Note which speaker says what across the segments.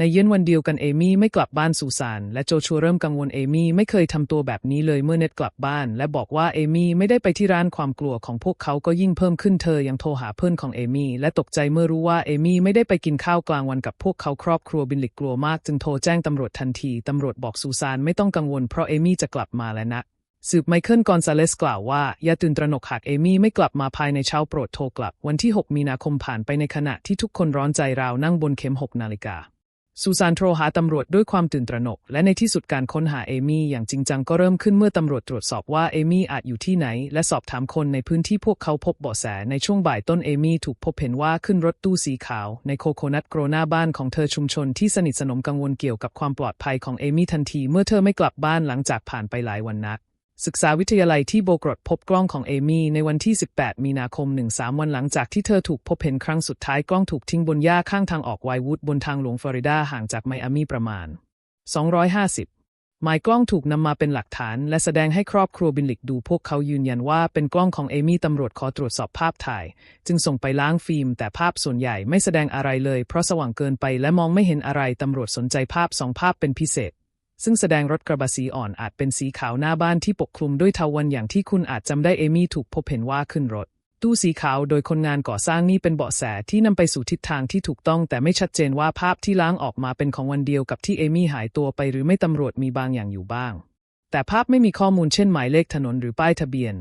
Speaker 1: ในเย็นวันเดียวกันเอมี่ไม่กลับบ้านซูซานและโจชัวเริ่มกังวลเอมี่ไม่เคยทำตัวแบบนี้เลยเมื่อเน็ตกลับบ้าน และบอกว่าเอมี่ไม่ได้ไปที่ร้านความกลัวของพวกเขาก็ยิ่งเพิ่มขึ้นเธอยังโทรหาเพื่อนของเอมี่และตกใจเมื่อรู้ว่าเอมี่ไม่ได้ไปกินข้าวกลางวันกับพวกเขาครอบครัวบินลิกกลัวมาก จึงโทรแจ้งตำรวจทันทีตำรวจบอกซูซานไม่ต้องกังวลเพราะเอมี่จะกลับมาแล้วนะสืบไมเคิลกอนซาเลสกล่าวว่า อย่าตื่นตระหนกหากเอมี่ไม่กลับมาภายในเช้าโปรดโทรกลับ วันที่ 6 มีนาคมผ่านไปในขณะที่ทุกคนร้อนใจราวนั่งบนเข็ม 6 นาฬิกา ซูซานโทรหาตำรวจด้วยความตื่นตระหนก และในที่สุดการค้นหาเอมี่อย่างจริงจังก็เริ่มขึ้นเมื่อตำรวจตรวจสอบว่าเอมี่อาจอยู่ที่ไหน และสอบถามคนในพื้นที่พวกเขาพบเบาะแสในช่วงบ่ายต้นเอมี่ถูกพบเห็นว่าขึ้นรถตู้สีขาว ในโคโคนัทโกรหน้าบ้านของเธอชุมชนที่สนิทสนมกังวลเกี่ยวกับความปลอดภัยของเอมี่ทันที เมื่อเธอไม่กลับบ้านหลังจากผ่านไปหลายวันนัก ศึกษาวิทยาลัยที่โบกรดพบกล้องของเอมี่ในวันที่ 18 มีนาคม 13 วันหลังจากที่เธอถูกพบเห็นครั้งสุดท้ายกล้องถูกทิ้งบนหญ้าข้างทางออกไววูดบนทางหลวงฟลอริดาห่างจากไมอามีประมาณ 250 หมายกล้องถูกนำมาเป็นหลักฐาน และแสดงให้ครอบครัวบินลิกดูพวกเขายืนยันว่าเป็นกล้องของเอมี่ตำรวจขอตรวจสอบภาพถ่าย จึงส่งไปล้างฟิล์ม แต่ภาพส่วนใหญ่ไม่แสดงอะไรเลย เพราะสว่างเกินไปและมองไม่เห็นอะไรตำรวจสนใจภาพสองภาพเป็นพิเศษ ซึ่งแสดงรถกระบะสีอ่อนอาจเป็นสีขาวหน้าบ้านที่ปกคลุมด้วยเทาวันอย่างที่คุณอาจจำได้เอมี่ถูกพบเห็นว่าขึ้นรถ ตู้สีขาวโดยคนงานก่อสร้างนี่เป็นเบาะแสที่นำไปสู่ทิศทางที่ถูกต้อง แต่ไม่ชัดเจนว่าภาพที่ล้างออกมาเป็นของวันเดียวกับที่เอมี่หายตัวไปหรือไม่ตำรวจมีบางอย่างอยู่บ้าง แต่ภาพไม่มีข้อมูลเช่นหมายเลขถนนหรือป้ายทะเบียน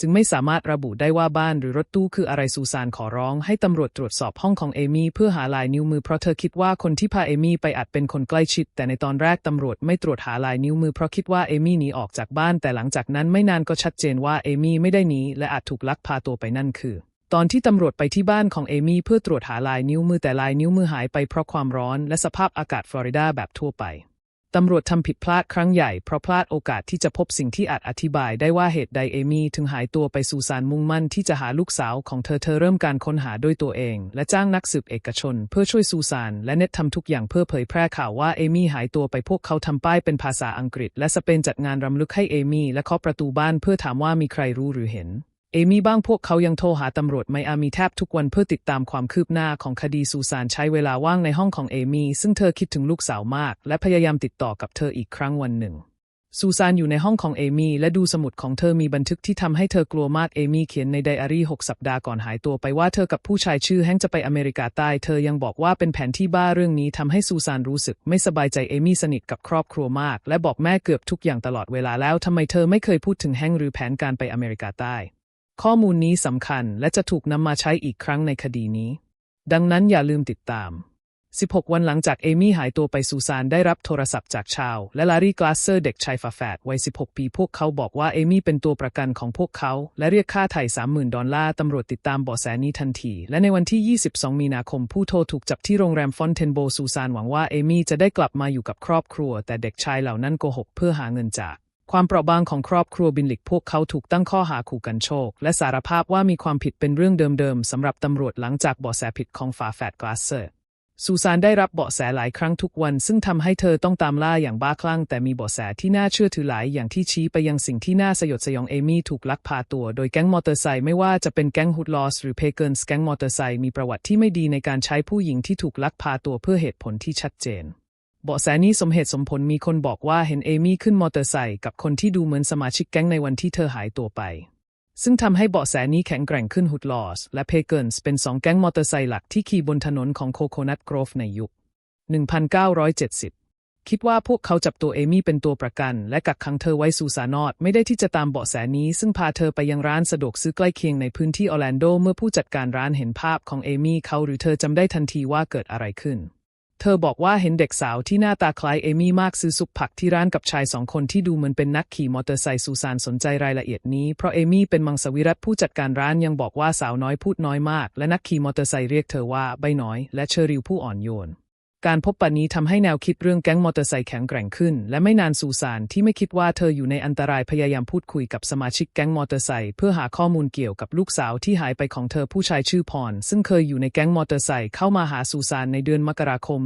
Speaker 1: จึงไม่สามารถระบุได้ว่าบ้านหรือรถตู้คืออะไรซูซานขอร้องให้ตำรวจตรวจสอบห้องของเอมี่เพื่อหาลายนิ้วมือเพราะเธอคิดว่าคนที่พาเอมี่ไปอาจเป็นคนใกล้ชิด แต่ในตอนแรกตำรวจไม่ตรวจหาลายนิ้วมือเพราะคิดว่าเอมี่หนีออกจากบ้าน แต่หลังจากนั้นไม่นานก็ชัดเจนว่าเอมี่ไม่ได้หนีและอาจถูกลักพาตัวไปนั่นคือตอนที่ตำรวจไปที่บ้านของเอมี่เพื่อตรวจหาลายนิ้วมือแต่ลายนิ้วมือหายไปเพราะความร้อน และสภาพอากาศฟลอริดาแบบทั่วไป ตำรวจทำผิดพลาดครั้งใหญ่เพราะพลาดโอกาสที่จะพบสิ่งที่อาจอธิบายได้ว่าเหตุใดเอมี่ถึงหายตัวไปสู่สารมุ่งมั่นที่จะหาลูกสาวของเธอเธอเริ่มการค้นหาด้วยตัวเอง และจ้างนักสืบเอกชน เพื่อช่วยซูซานและเน็ตทำทุกอย่างเพื่อเผยแพร่ข่าวว่าเอมี่หายตัวไปพวกเขาทำป้ายเป็นภาษาอังกฤษ และสเปนจัดงานรำลึกให้เอมี่และเคาะประตูบ้านเพื่อถามว่ามีใครรู้หรือเห็น เอมี่บ้างพวกเขายังโทรหาตำรวจไมอามีแทบทุกวันเพื่อติดตามความคืบหน้าของคดีซูซานใช้เวลาว่างในห้องของเอมี่ซึ่งเธอคิดถึงลูกสาวมาก และพยายามติดต่อกับเธออีกครั้งวันหนึ่ง ซูซานอยู่ในห้องของเอมี่และดูสมุดของเธอมีบันทึกที่ทำให้เธอกลัวมากเอมี่เขียนในไดอารี่ 6 สัปดาห์ก่อนหายตัวไปว่าเธอกับผู้ชายชื่อแฮงจะไปอเมริกาใต้เธอยังบอกว่าเป็นแผนที่บ้าเรื่องนี้ทำให้ซูซานรู้สึกไม่สบายใจเอมี่สนิทกับครอบครัวมาก และบอกแม่เกือบทุกอย่างตลอดเวลาแล้วทำไมเธอไม่เคยพูดถึงแฮงหรือแผนการไปอเมริกาใต้ ข้อมูลนี้สำคัญและจะถูกนำมาใช้อีกครั้งในคดีนี้ ดังนั้นอย่าลืมติดตาม 16 วันหลังจากเอมี่หายตัวไปซูซานได้รับโทรศัพท์จากชาว และลารีกลาสเซอร์เด็กชายฝาแฝดวัย 16 ปี พวกเขาบอกว่าเอมี่เป็นตัวประกันของพวกเขา และเรียกค่าไถ่ 30,000 ดอลลาร์ ตำรวจติดตามเบาะแสนี้ทันที และในวันที่ 22 มีนาคมผู้โทรถูกจับที่โรงแรมฟอนเทนโบซูซานหวังว่าเอมี่จะได้กลับมาอยู่กับครอบครัว แต่เด็กชายเหล่านั้นโกหกเพื่อหาเงินจาก ความเปราะบางของครอบครัวบินลิกพวกเขาถูกตั้งข้อหาขู่กันโชค และสารภาพว่ามีความผิดเป็นเรื่องเดิมๆสำหรับตำรวจหลังจากเบาะแสผิดของฝาแฝดกลาสเซอร์ซูซานได้รับเบาะแสหลายครั้งทุกวันซึ่งทำให้เธอต้องตามล่าอย่างบ้าคลั่ง แต่มีเบาะแสที่น่าเชื่อถือหลายอย่างที่ชี้ไปยังสิ่งที่น่าสยดสยองเอมี่ถูกลักพาตัว โดยแก๊งมอเตอร์ไซค์ไม่ว่าจะเป็นแก๊งฮุดลอสหรือเพเกิลส์แก๊งมอเตอร์ไซค์มีประวัติที่ไม่ดีในการใช้ผู้หญิงที่ถูกลักพาตัวเพื่อเหตุผลที่ชัดเจน เบาะแสนี้สมเหตุสมผลมีคนบอกว่าเห็นเอมี่ขึ้นมอเตอร์ไซค์กับคนที่ดูเหมือนสมาชิกแก๊งในวันที่เธอหายตัวไป ซึ่งทำให้เบาะแสนี้แข็งแกร่งขึ้นฮุดลอส และเพเกิลส์เป็นสองแก๊งมอเตอร์ไซค์หลักที่ขี่บนถนนของโคโคนัทกรฟในยุค 1970 คิดว่าพวกเขาจับตัวเอมี่เป็นตัวประกัน และกักขังเธอไว้ซูซานอตไม่ได้ที่จะตามเบาะแสนี้ ซึ่งพาเธอไปยังร้านสะดวกซื้อใกล้เคียงในพื้นที่ออร์แลนโดเมื่อผู้จัดการร้านเห็นภาพของเอมี่เขาหรือเธอจำได้ทันทีว่าเกิดอะไรขึ้น เธอบอกว่าเห็นเด็กสาวที่หน้าตาคล้ายเอมี่มากซื้อซุปผักที่ร้านกับชายสองคนที่ดูเหมือนเป็นนักขี่มอเตอร์ไซค์ซูซานสนใจรายละเอียดนี้ เพราะเอมี่เป็นมังสวิรัตผู้จัดการร้านยังบอกว่าสาวน้อยพูดน้อยมาก และนักขี่มอเตอร์ไซค์เรียกเธอว่าใบน้อย และเชอริวผู้อ่อนโยน การพบปะนี้ทำให้แนวคิดเรื่องแก๊งมอเตอร์ไซค์แข็งแกร่งขึ้น และไม่นานซูซานที่ไม่คิดว่าเธออยู่ในอันตรายพยายามพูดคุยกับสมาชิกแก๊งมอเตอร์ไซค์เพื่อหาข้อมูลเกี่ยวกับลูกสาวที่หายไปของเธอผู้ชายชื่อพร ซึ่งเคยอยู่ในแก๊งมอเตอร์ไซค์เข้ามาหาซูซานในเดือนมกราคม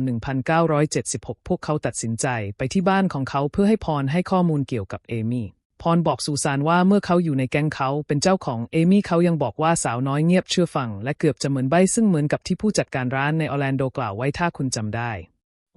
Speaker 1: 1976 พวกเขาตัดสินใจไปที่บ้านของเขาเพื่อให้พรให้ข้อมูลเกี่ยวกับเอมี่ พรบอกซูซานว่าเมื่อเขาอยู่ในแก๊งเขาเป็นเจ้าของเอมี่เขายังบอกว่าสาวน้อยเงียบเชื่อฟัง และเกือบจะเหมือนใบซึ่งเหมือนกับที่ผู้จัดการร้านในออร์แลนโดกล่าวไว้ถ้าคุณจำได้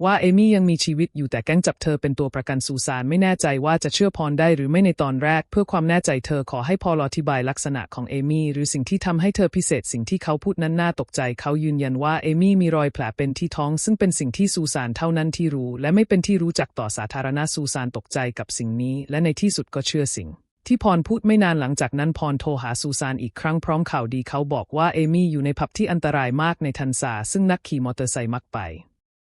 Speaker 1: ว่าเอมี่ยังมีชีวิตอยู่แต่แก๊งจับเธอเป็นตัวประกันซูซานไม่แน่ใจว่าจะเชื่อพรได้หรือไม่ในตอนแรก เพื่อความแน่ใจเธอขอให้พอลอธิบายลักษณะของเอมี่หรือสิ่งที่ทำให้เธอพิเศษสิ่งที่เขาพูดนั้นน่าตกใจ เขายืนยันว่าเอมี่มีรอยแผลเป็นที่ท้อง ซึ่งเป็นสิ่งที่ซูซานเท่านั้นที่รู้ และไม่เป็นที่รู้จักต่อสาธารณะซูซานตกใจกับสิ่งนี้ และในที่สุดก็เชื่อสิ่งที่พรพูดไม่นานหลังจากนั้นพรโทรหาซูซานอีกครั้งพร้อมข่าวดีเขาบอกว่าเอมี่อยู่ในผับที่อันตรายมากในทันซาซึ่งนักขี่มอเตอร์ไซค์มักไป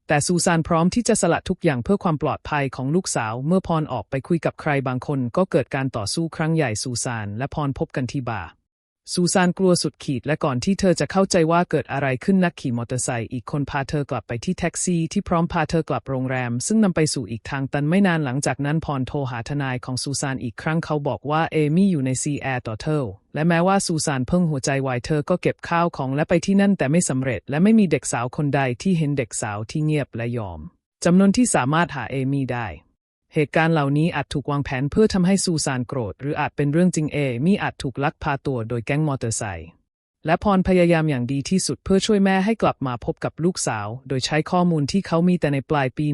Speaker 1: แต่ซูซานพร้อมที่จะสละทุกอย่างเพื่อความปลอดภัยของลูกสาว เมื่อพรออกไปคุยกับใครบางคนก็เกิดการต่อสู้ครั้งใหญ่ซูซานและพรพบกันที่บาร์ ซูซานกลัวสุดขีดและก่อนที่เธอจะเข้าใจว่าเกิดอะไรขึ้นนักขี่มอเตอร์ไซค์อีกคนพาเธอกลับไปที่แท็กซี่ที่พร้อมพาเธอกลับโรงแรม ซึ่งนำไปสู่อีกทางตันไม่นานหลังจากนั้นพรโทรหาทนายของซูซานอีกครั้งเขาบอกว่าเอมี่อยู่ในซีแอร์ต่อเธอและแม้ว่าซูซานเพิ่งหัวใจวายเธอก็เก็บข้าวของและไปที่นั่นแต่ไม่สำเร็จ และไม่มีเด็กสาวคนใดที่เห็นเด็กสาวที่เงียบและยอมจำนวนที่สามารถหาเอมี่ได้ เหตุการณ์เหล่านี้อาจถูกวางแผนเพื่อทำให้ซูซานโกรธ หรืออาจเป็นเรื่องจริงเอมี่อาจถูกลักพาตัวโดยแก๊งมอเตอร์ไซค์และพรพยายามอย่างดีที่สุดเพื่อช่วยแม่ให้กลับมาพบกับลูกสาว โดยใช้ข้อมูลที่เขามีแต่ในปลายปี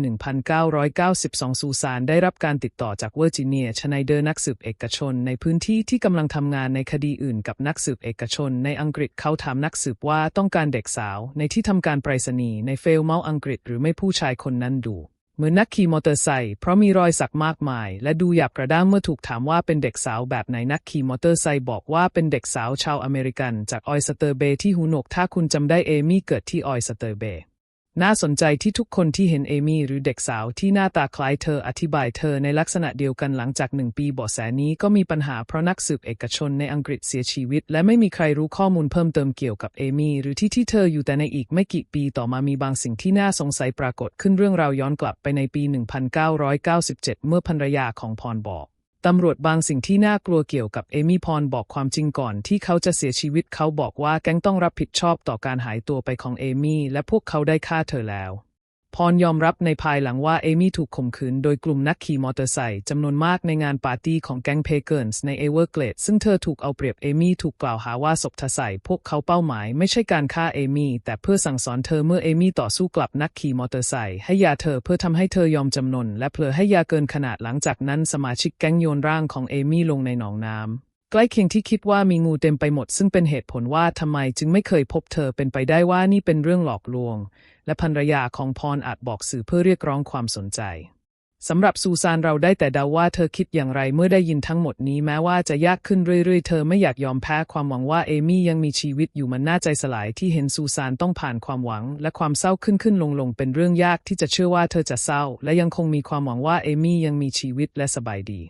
Speaker 1: 1992 ซูซานได้รับการติดต่อจากเวอร์จิเนียชไนเดอร์นักสืบเอกชน ในพื้นที่ที่กำลังทำงานในคดีอื่นกับนักสืบเอกชน ในอังกฤษเขาถามนักสืบว่าต้องการเด็กสาว ในที่ทำการไปรษณีย์ในเฟลเมาอังกฤษ หรือไม่ผู้ชายคนนั้นดู เหมือนนักขี่มอเตอร์ไซค์เพราะมีรอยสักมากมาย และดูหยาบกระด้างเมื่อถูกถามว่าเป็นเด็กสาวแบบไหนนักขี่มอเตอร์ไซค์บอกว่าเป็นเด็กสาวชาวอเมริกัน จากออยสเตอร์เบย์ที่หูหนกถ้าคุณจำได้เอมี่เกิดที่ออยสเตอร์เบย์ น่าสนใจที่ทุกคนที่เห็นเอมี่หรือเด็กสาวที่หน้าตาคล้ายเธออธิบายเธอในลักษณะเดียวกันหลังจากหนึ่งปีเบาะแสนี้ก็มีปัญหาเพราะนักสืบเอกชนในอังกฤษเสียชีวิต และไม่มีใครรู้ข้อมูลเพิ่มเติมเกี่ยวกับเอมี่หรือที่ที่เธออยู่แต่ในอีกไม่กี่ปีต่อมามีบางสิ่งที่น่าสงสัยปรากฏขึ้นเรื่องราวย้อนกลับไปในปี 1997 เมื่อภรรยาของพรบอก ตำรวจบางสิ่งที่น่ากลัวเกี่ยวกับเอมี่พรบอกความจริงก่อนที่เขาจะเสียชีวิตเขาบอกว่าแก๊งต้องรับผิดชอบต่อการหายตัวไปของเอมี่และพวกเขาได้ฆ่าเธอแล้ว พรยอมรับในภายหลังว่าเอมี่ถูกข่มขืนโดยกลุ่มนักขี่มอเตอร์ไซค์จำนวนมากในงานปาร์ตี้ของแก๊งเพเกิร์ส์ในเอเวอร์เกลดซึ่งเธอถูกเอาเปรียบเอมี่ถูกกล่าวหาว่าศพทใส่พวกเขาเป้าหมายไม่ใช่การฆ่าเอมี่แต่เพื่อสั่งสอนเธอเมื่อเอมี่ต่อสู้กลับนักขี่มอเตอร์ไซค์ให้ยาเธอเพื่อทำให้เธอยอมจำนนและเพลอให้ยาเกินขนาดหลังจากนั้นสมาชิกแก๊งโยนร่างของเอมี่ลงในหนองน้ำ ใกล้เคียงที่คิดว่ามีงูเต็มไปหมด ซึ่งเป็นเหตุผลว่าทำไมจึงไม่เคยพบเธอเป็นไปได้ว่านี่เป็นเรื่องหลอกลวง และภรรยาของพรอาจบอกสื่อเพื่อเรียกร้องความสนใจสำหรับซูซานเราได้แต่เดาว่าเธอคิดอย่างไรเมื่อได้ยินทั้งหมดนี้แม้ว่าจะยากขึ้นเรื่อยๆ เธอไม่อยากยอมแพ้ความหวังว่าเอมี่ยังมีชีวิตอยู่มันน่าใจสลายที่เห็นซูซานต้องผ่านความหวัง และความเศร้าขึ้นขึ้นลงลงเป็นเรื่องยากที่จะเชื่อว่าเธอจะเศร้า และยังคงมีความหวังว่าเอมี่ยังมีชีวิตและสบายดี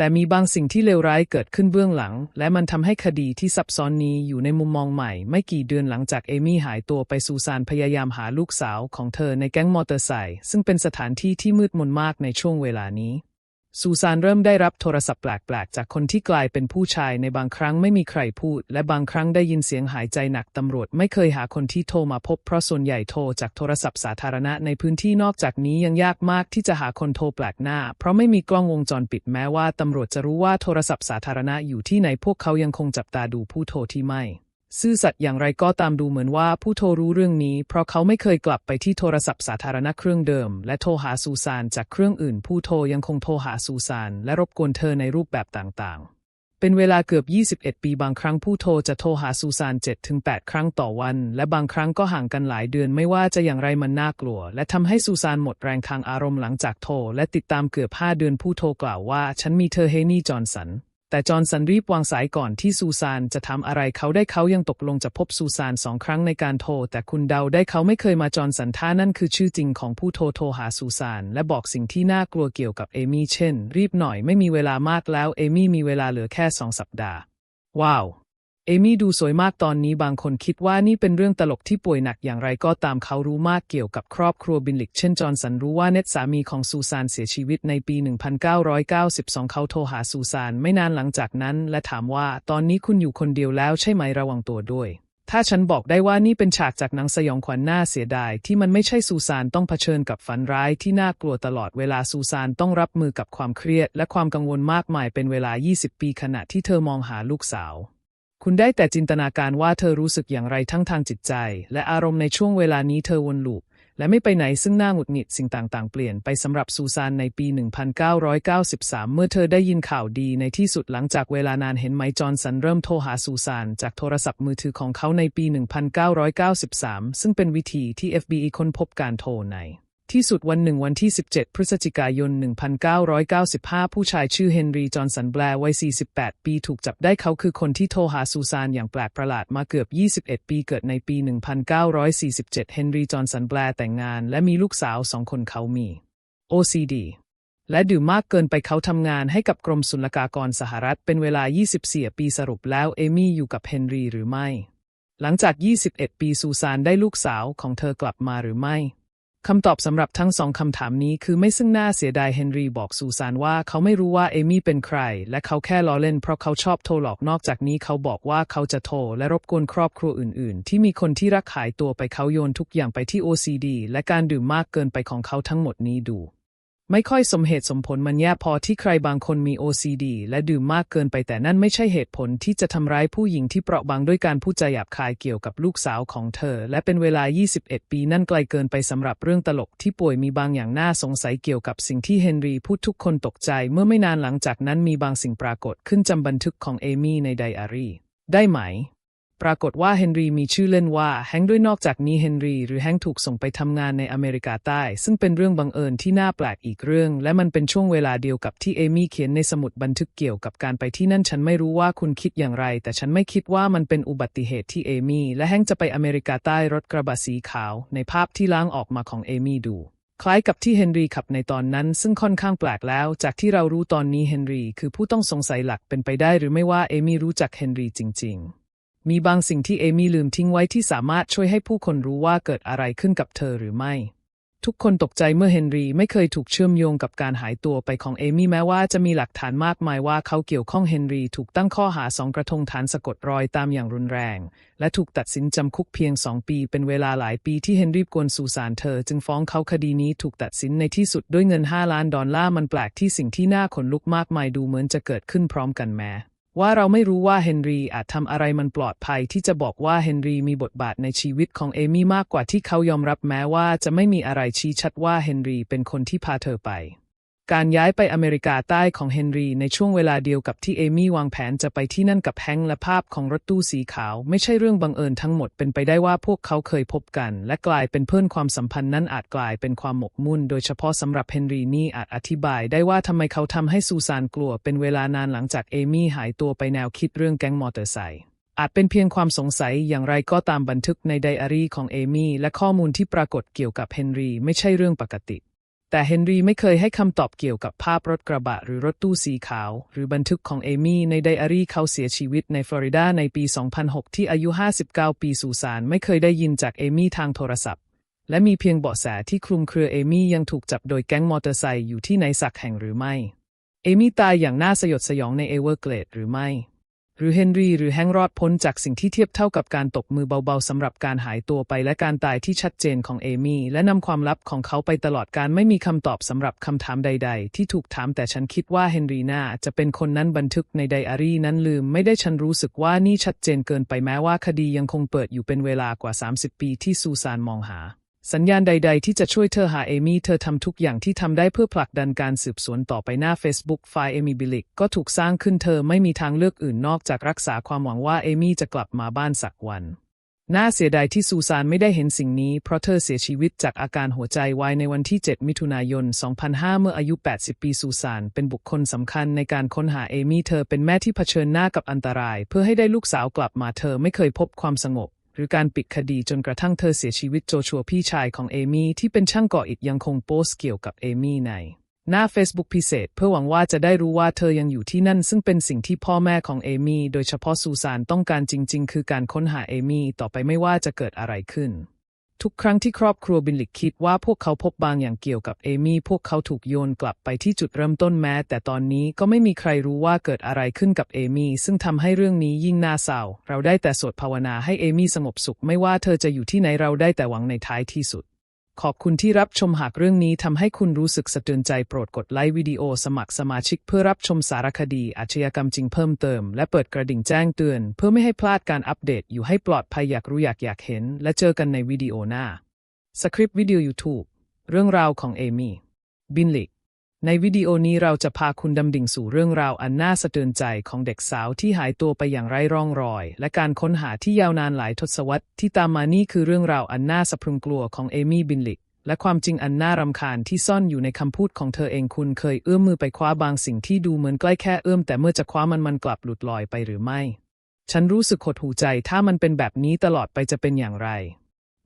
Speaker 1: แต่มีบางสิ่งที่เลวร้ายเกิดขึ้นเบื้องหลัง และมันทำให้คดีที่ซับซ้อนนี้อยู่ในมุมมองใหม่ ไม่กี่เดือนหลังจากเอมี่หายตัวไปซูซานพยายามหาลูกสาวของเธอในแก๊งมอเตอร์ไซค์ซึ่งเป็นสถานที่ที่มืดมนมากในช่วงเวลานี้ ซูซานเริ่มได้รับโทรศัพท์แปลกๆ จากคนที่กลายเป็นผู้ชายในบางครั้งไม่มีใครพูด และบางครั้งได้ยินเสียงหายใจหนักตำรวจไม่เคยหาคนที่โทรมาพบเพราะส่วนใหญ่โทรจากโทรศัพท์สาธารณะในพื้นที่นอกจากนี้ยังยากมากที่จะหาคนโทรแปลกหน้า เพราะไม่มีกล้องวงจรปิดแม้ว่าตำรวจจะรู้ว่าโทรศัพท์สาธารณะอยู่ที่ไหนพวกเขายังคงจับตาดูผู้โทรที่ไม่ ซื่อสัตย์อย่างไรก็ตามดูเหมือนว่าผู้โทรรู้เรื่องนี้ เพราะเขาไม่เคยกลับไปที่โทรศัพท์สาธารณะเครื่องเดิม และโทรหาซูซานจากเครื่องอื่น ผู้โทรยังคงโทรหาซูซานและรบกวนเธอในรูปแบบต่างๆ เป็นเวลาเกือบ 21 ปีบางครั้งผู้โทรจะโทรหาซูซาน7-8 ครั้งต่อวัน และบางครั้งก็ห่างกันหลายเดือนไม่ว่าจะอย่างไรมันน่ากลัว และทำให้ซูซานหมดแรงทางอารมณ์หลังจากโทรและติดตามเกือบ 5 เดือนผู้โทรกล่าวว่า ฉันมีเธอเฮนี่จอห์นสัน แต่จอห์นสันรีบวางสายก่อนที่ซูซานจะทำอะไรเขาได้เขายังตกลงจะพบซูซานสองครั้งในการโทร แต่คุณเดาได้เขาไม่เคยมาจอห์นสันท่านั่นคือชื่อจริงของผู้โทรโทรหาซูซานและบอกสิ่งที่น่ากลัวเกี่ยวกับเอมี่เช่น รีบหน่อยไม่มีเวลามากแล้วเอมี่มีเวลาเหลือแค่สองสัปดาห์ ว้าว เอมี่ดูสวยมากตอนนี้บางคนคิดว่านี่เป็นเรื่องตลกที่ป่วยหนักอย่างไรก็ตามเขารู้มากเกี่ยวกับครอบครัวบินลิกเช่นจอห์นสันรู้ว่าเน็ตสามีของซูซานเสียชีวิตในปี 1992 เขาโทรหาซูซานไม่นานหลังจากนั้น และถามว่าตอนนี้คุณอยู่คนเดียวแล้วใช่ไหมระวังตัวด้วย ถ้าฉันบอกได้ว่านี่เป็นฉากจากหนังสยองขวัญน่าเสียดาย ที่มันไม่ใช่ซูซานต้องเผชิญกับฝันร้ายที่น่ากลัวตลอดเวลาซูซานต้องรับมือกับความเครียด และความกังวลมากมายเป็นเวลา 20 ปีขณะที่เธอมองหาลูกสาว คุณได้แต่จินตนาการว่าเธอรู้สึกอย่างไรทั้งทางจิตใจ และอารมณ์ในช่วงเวลานี้เธอวนลูปและไม่ไปไหนซึ่งน่าหงุดหงิดสิ่งต่างๆ เปลี่ยนไปสำหรับซูซานในปี 1993 เมื่อเธอได้ยินข่าวดีในที่สุดหลังจากเวลานานเห็นไหมจอห์นสันเริ่มโทรหาซูซานจากโทรศัพท์มือถือของเขาในปี 1993 ซึ่งเป็นวิธีที่ FBI ค้นพบการโทรใน ที่สุดวันหนึ่งวันที่ 17 พฤศจิกายน 1995 ผู้ชายชื่อเฮนรี่จอห์นสันแบร์วัย 48 ปีถูกจับได้เขาคือคนที่โทรหาซูซานอย่างแปลกประหลาดมาเกือบ 21 ปีเกิดในปี 1947 เฮนรี่จอห์นสันแบร์แต่งงาน และมีลูกสาวสองคนเขามี OCD และดื่มมากเกินไปเขาทำงานให้กับกรมศุลกากรสหรัฐเป็นเวลา 24 ปีสรุปแล้วเอมี่อยู่กับเฮนรี่หรือไม่ หลังจาก 21 ปีซูซานได้ลูกสาวของเธอกลับมาหรือไม่ คำตอบสำหรับทั้งสองคำถามนี้คือไม่ซึ่งน่าเสียดายเฮนรี่บอกซูซานว่าเขาไม่รู้ว่าเอมี่เป็นใคร และเขาแค่ล้อเล่นเพราะเขาชอบโทรหลอกนอกจากนี้เขาบอกว่าเขาจะโทรและรบกวนครอบครัวอื่น ๆ ที่มีคนที่รักหายตัวไปเขาโยนทุกอย่างไปที่ OCD และการดื่มมากเกินไปของเขาทั้งหมดนี้ดู ไม่ค่อยสมเหตุสมผลมันแย่พอที่ใครบางคนมี OCD และดื่มมากเกินไปแต่นั่นไม่ใช่เหตุผลที่จะทำร้ายผู้หญิงที่เปราะบางด้วยการพูดจาหยาบคายเกี่ยวกับลูกสาวของเธอ และเป็นเวลา 21 ปีนั่นไกลเกินไปสำหรับเรื่องตลกที่ป่วยมีบางอย่างน่าสงสัยเกี่ยวกับสิ่งที่เฮนรี่พูดทุกคนตกใจ เมื่อไม่นานหลังจากนั้นมีบางสิ่งปรากฏขึ้นจำบันทึกของเอมี่ในไดอารี่ได้ไหม ปรากฏว่าเฮนรี่มีชื่อเล่นว่าแฮงด้วยนอกจากนี้เฮนรี่หรือแฮงถูกส่งไปทำงานในอเมริกาใต้ ซึ่งเป็นเรื่องบังเอิญที่น่าแปลกอีกเรื่อง และมันเป็นช่วงเวลาเดียวกับที่เอมี่เขียนในสมุดบันทึกเกี่ยวกับการไปที่นั่นฉันไม่รู้ว่าคุณคิดอย่างไร แต่ฉันไม่คิดว่ามันเป็นอุบัติเหตุที่เอมี่และแฮงจะไปอเมริกาใต้รถกระบะสีขาว ในภาพที่ล้างออกมาของเอมี่ดูคล้ายกับที่เฮนรี่ขับในตอนนั้น ซึ่งค่อนข้างแปลกแล้ว จากที่เรารู้ตอนนี้เฮนรี่คือผู้ต้องสงสัยหลักเป็นไปได้หรือไม่ว่าเอมี่รู้จักเฮนรีจริง ๆ มีบางสิ่งที่เอมี่ลืมทิ้งไว้ที่สามารถช่วยให้ผู้คนรู้ว่าเกิดอะไรขึ้นกับเธอหรือไม่ ทุกคนตกใจเมื่อเฮนรี่ไม่เคยถูกเชื่อมโยงกับการหายตัวไปของเอมี่แม้ว่าจะมีหลักฐานมากมายว่าเขาเกี่ยวข้องเฮนรี่ถูกตั้งข้อหาสองกระทงฐานสะกดรอยตามอย่างรุนแรง และถูกตัดสินจำคุกเพียงสองปี เป็นเวลาหลายปีที่เฮนรี่กวนสู่ศาลเธอ จึงฟ้องเขาคดีนี้ถูกตัดสินในที่สุดด้วยเงิน 5 ล้านดอลลาร์มันแปลกที่สิ่งที่น่าขนลุกมากมายดูเหมือนจะเกิดขึ้นพร้อมกันแม้ ว่าเราไม่รู้ว่าเฮนรี่อาจทำอะไรมันปลอดภัยที่จะบอกว่าเฮนรี่มีบทบาทในชีวิตของเอมี่มากกว่าที่เขายอมรับแม้ว่าจะไม่มีอะไรชี้ชัดว่าเฮนรี่เป็นคนที่พาเธอไป การย้ายไปอเมริกาใต้ของเฮนรี่ในช่วงเวลาเดียวกับที่เอมี่วางแผนจะไปที่นั่นกับแฮงและภาพของรถตู้สีขาว ไม่ใช่เรื่องบังเอิญทั้งหมดเป็นไปได้ว่าพวกเขาเคยพบกัน และกลายเป็นเพื่อนความสัมพันธ์นั้นอาจกลายเป็นความหมกมุ่น โดยเฉพาะสำหรับเฮนรี่นี่อาจอธิบายได้ว่าทำไมเขาทำให้ซูซานกลัวเป็นเวลานานหลังจากเอมี่หายตัวไปแนวคิดเรื่องแก๊งมอเตอร์ไซค์อาจเป็นเพียงความสงสัยอย่างไรก็ตามบันทึกในไดอารี่ของเอมี่และข้อมูลที่ปรากฏเกี่ยวกับเฮนรี่ไม่ใช่เรื่องปกติ แต่เฮนรี่ไม่เคยให้คำตอบเกี่ยวกับภาพรถกระบะหรือรถตู้สีขาว หรือบันทึกของเอมี่ในไดอารี่เขาเสียชีวิตในฟลอริดาในปี 2006 ที่อายุ 59 ปีสุสานไม่เคยได้ยินจากเอมี่ทางโทรศัพท์ และมีเพียงเบาะแสที่คลุมเครือเอมี่ยังถูกจับโดยแก๊งมอเตอร์ไซค์อยู่ที่ไหนสักแห่งหรือไม่ เอมี่ตายอย่างน่าสยดสยองในเอเวอร์เกรดหรือไม่ หรือเฮนรี่หรือแฮงรอดพ้นจากสิ่งที่เทียบเท่ากับการตกมือเบาๆสำหรับการหายตัวไปและการตายที่ชัดเจนของเอมี่และนำความลับของเขาไปตลอดการไม่มีคำตอบสำหรับคำถามใด ๆ ที่ถูกถามแต่ฉันคิดว่าเฮนรี่น่าจะเป็นคนนั้นบันทึกในไดอารี่นั้นลืมไม่ได้ฉันรู้สึกว่านี่ชัดเจนเกินไปแม้ว่าคดียังคงเปิดอยู่เป็นเวลากว่า 30 ปีที่ซูซานมองหา สัญญาณใด ๆ ที่จะช่วยเธอหาเอมี่เธอทำทุกอย่างที่ทำได้เพื่อผลักดันการสืบสวนต่อไปหน้า Facebook ไฟล์เอมี่บิลิกก็ถูกสร้างขึ้นเธอไม่มีทางเลือกอื่นนอกจากรักษาความหวังว่าเอมี่จะกลับมาบ้านสักวัน น่าเสียดายที่ซูซานไม่ได้เห็นสิ่งนี้ เพราะเธอเสียชีวิตจากอาการหัวใจวายในวันที่ 7 มิถุนายน 2005 เมื่ออายุ 80 ปีซูซานเป็นบุคคลสำคัญในการค้นหาเอมี่เธอเป็นแม่ที่เผชิญหน้ากับอันตราย เพื่อให้ได้ลูกสาวกลับมาเธอไม่เคยพบความสงบ รือการปิดคดีจนกระทั่งเธอเสียชีวิตโจชัวพี่ชายของเอมี่ที่เป็นช่างก่ออิฐยังคงโพสต์เกี่ยวกับเอมี่ใน หน้า Facebook พิเศษ เพื่อหวังว่าจะได้รู้ว่าเธอยังอยู่ที่นั่น ซึ่งเป็นสิ่งที่พ่อแม่ของเอมี่โดยเฉพาะซูซานต้องการจริง ๆ คือการค้นหาเอมี่ต่อไปไม่ว่าจะเกิดอะไรขึ้น ทุกครั้งที่ครอบครัวบินลิกคิดว่าพวกเขาพบบางอย่างเกี่ยวกับเอมี่พวกเขาถูกโยนกลับไปที่จุดเริ่มต้นแม้ แต่ตอนนี้ก็ไม่มีใครรู้ว่าเกิดอะไรขึ้นกับเอมี่ซึ่งทำให้เรื่องนี้ยิ่งน่าเศร้า เราได้แต่สวดภาวนาให้เอมี่สงบสุขไม่ว่าเธอจะอยู่ที่ไหนเราได้แต่หวังในท้ายที่สุด ขอบคุณที่รับชมหากเรื่องนี้ทำให้คุณรู้สึกสะเทือนใจโปรดกดไลค์วิดีโอสมัครสมาชิกเพื่อรับชมสารคดีอาชญากรรมจริงเพิ่มเติม และเปิดกระดิ่งแจ้งเตือน เพื่อไม่ให้พลาดการอัปเดตอยู่ให้ปลอดภัยอยากรู้อยากอยากเห็น และเจอกันในวิดีโอหน้า สคริปต์วิดีโอ YouTube เรื่องราวของเอมี่บินลิก ในวิดีโอนี้เราจะพาคุณดำดิ่งสู่เรื่องราวอันน่าสะเทือนใจของเด็กสาวที่หายตัวไปอย่างไร้ร่องรอย และการค้นหาที่ยาวนานหลายทศวรรษที่ตามมานี่คือเรื่องราวอันน่าสะพรึงกลัวของเอมี่บินลิก และความจริงอันน่ารำคาญที่ซ่อนอยู่ในคำพูดของเธอเองคุณเคยเอื้อมมือไปคว้าบางสิ่งที่ดูเหมือนใกล้แค่เอื้อมแต่เมื่อจะคว้ามันมันกลับหลุดลอยไปหรือไม่ ฉันรู้สึกหดหูใจถ้ามันเป็นแบบนี้ตลอดไปจะเป็นอย่างไร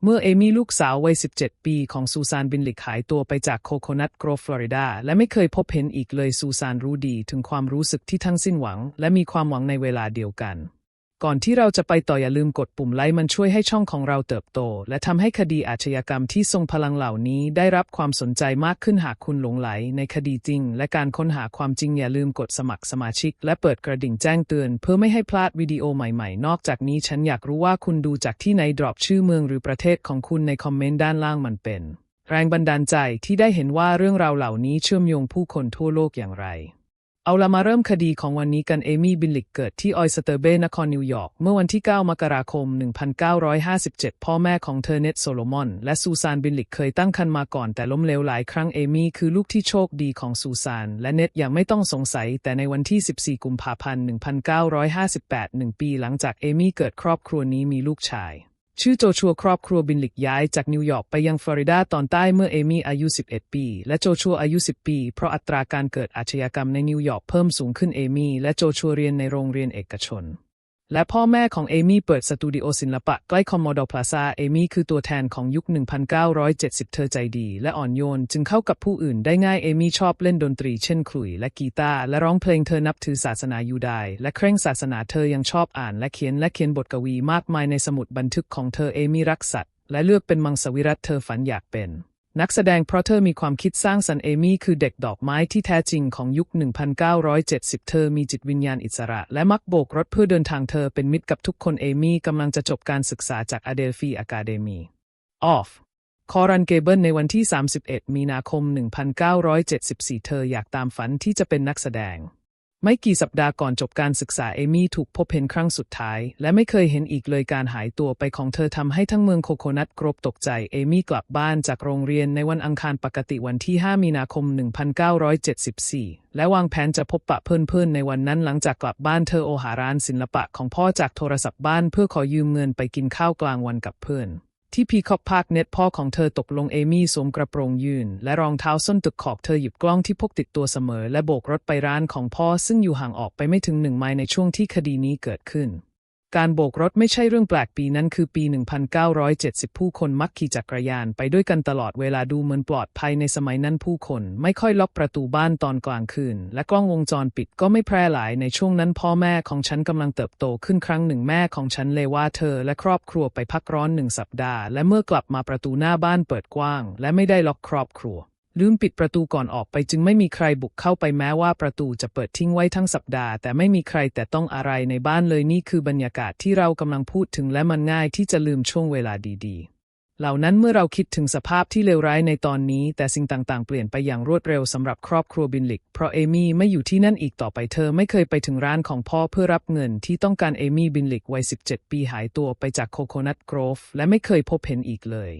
Speaker 1: เมื่อเอมี่ลูกสาววัย 17 ปีของซูซานบินลิกหายตัวไปจากโคโคนัทโกรฟฟลอริดา และไม่เคยพบเห็นอีกเลยซูซานรู้ดีถึงความรู้สึกที่ทั้งสิ้นหวัง และมีความหวังในเวลาเดียวกัน ก่อนที่เราจะไปต่ออย่าลืมกดปุ่มไลค์มันช่วยให้ช่องของเราเติบโต และทำให้คดีอาชญากรรมที่ทรงพลังเหล่านี้ได้รับความสนใจมากขึ้นหากคุณหลงไหล ในคดีจริง และการค้นหาความจริงอย่าลืมกดสมัครสมาชิก และเปิดกระดิ่งแจ้งเตือน เพื่อไม่ให้พลาดวิดีโอใหม่ๆ นอกจากนี้ฉันอยากรู้ว่าคุณดูจากที่ไหนดรอปชื่อเมืองหรือประเทศของคุณในคอมเมนต์ด้านล่างมันเป็น แรงบันดาลใจที่ได้เห็นว่าเรื่องราวเหล่านี้เชื่อมโยงผู้คนทั่วโลกอย่างไร เอาละมาเริ่มคดีของวันนี้กันเอมี่บินลิกเกิดที่ออยสเตอร์เบย์นครนิวยอร์กเมื่อวันที่ 9 มกราคม 1957 พ่อแม่ของเธอเน็ตโซโลมอน และซูซานบินลิกเคยตั้งครรภ์มาก่อนแต่ล้มเหลวหลายครั้งเอมี่คือลูกที่โชคดีของซูซานและเน็ตยังไม่ต้องสงสัย แต่ในวันที่ 14 กุมภาพันธ์ 1958 หนึ่งปีหลังจากเอมี่เกิดครอบครัวนี้มีลูกชาย ชื่อโจชัวครอบครัวบินลิกย้ายจากนิวยอร์กไปยังฟลอริดาตอนใต้เมื่อเอมี่อายุ 11 ปี และโจชัวอายุ 10 ปี เพราะอัตราการเกิดอาชญากรรมในนิวยอร์กเพิ่มสูงขึ้นเอมี่และโจชัวเรียนในโรงเรียนเอกชน และพ่อแม่ของเอมี่เปิดสตูดิโอศิลปะใกล้คอมโมดอพลาซาเอมี่คือตัวแทนของยุค 1970 เธอใจดี และอ่อนโยน จึงเข้ากับผู้อื่นได้ง่ายเอมี่ชอบเล่นดนตรีเช่นขลุ่ยและกีตาร์และร้องเพลงเธอนับถือศาสนายูดายและเคร่งศาสนาเธอยังชอบอ่านและเขียนและเขียนบทกวีมากมายในสมุดบันทึกของเธอเอมี่รักสัตว์และเลือกเป็นมังสวิรัตเธอฝันอยากเป็น นักแสดงเพราะเธอมีความคิดสร้างสรรค์เอมี่คือเด็กดอกไม้ที่แท้จริงของยุค 1970 เธอมีจิตวิญญาณอิสระ และมักโบกรถเพื่อเดินทางเธอเป็นมิตรกับทุกคนเอมี่กำลังจะจบการศึกษาจากอเดลฟีอะคาเดมีออฟคอรันเกเบิลในวันที่ 31 มีนาคม 1974 เธออยากตามฝันที่จะเป็นนักแสดง ไม่กี่สัปดาห์ก่อนจบการศึกษาเอมี่ถูกพบเห็นครั้งสุดท้าย และไม่เคยเห็นอีกเลยการหายตัวไปของเธอทำให้ทั้งเมืองโคโคนัทกรบตกใจเอมี่กลับบ้านจากโรงเรียนในวันอังคารปกติวันที่ 5 มีนาคม 1974 และวางแผนจะพบปะเพื่อนๆในวันนั้นหลังจากกลับบ้านเธอโอหาร้านศิลปะของพ่อจากโทรศัพท์บ้านเพื่อขอยืมเงินไปกินข้าวกลางวันกับเพื่อน ที่พีคอกพาร์คเน็ตพ่อของเธอตกลงเอมี่สวมกระโปรงยืน และรองเท้าส้นตึกขอบเธอหยิบกล้องที่พกติดตัวเสมอ และโบกรถไปร้านของพ่อซึ่งอยู่ห่างออกไปไม่ถึงหนึ่งไมล์ในช่วงที่คดีนี้เกิดขึ้น การโบกรถไม่ใช่เรื่องแปลกปีนั้นคือปี 1970 ผู้คนมักขี่จักรยานไปด้วยกันตลอดเวลาดูเหมือนปลอดภัยในสมัยนั้นผู้คนไม่ค่อยล็อกประตูบ้านตอนกลางคืน และกล้องวงจรปิดก็ไม่แพร่หลายในช่วงนั้นพ่อแม่ของฉันกำลังเติบโตขึ้นครั้งหนึ่งแม่ของฉันเลยว่าเธอและครอบครัวไปพักร้อนหนึ่งสัปดาห์ และเมื่อกลับมาประตูหน้าบ้านเปิดกว้าง และไม่ได้ล็อกครอบครัว ลืมปิดประตูก่อนออกไปจึงไม่มีใครบุกเข้าไปแม้ว่าประตูจะเปิดทิ้งไว้ทั้งสัปดาห์ แต่ไม่มีใครแต่ต้องอะไรในบ้านเลยนี่คือบรรยากาศที่เรากำลังพูดถึงและมันง่ายที่จะลืมช่วงเวลาดีๆเหล่านั้นเมื่อเราคิดถึงสภาพที่เลวร้ายในตอนนี้ แต่สิ่งต่างๆ เปลี่ยนไปอย่างรวดเร็วสำหรับครอบครัวบินลิก เพราะเอมี่ไม่อยู่ที่นั่นอีกต่อไปเธอไม่เคยไปถึงร้านของพ่อเพื่อรับเงินที่ต้องการเอมี่บินลิกวัย 17 ปีหายตัวไปจากโคโคนัทโกรฟและไม่เคยพบเห็นอีกเลย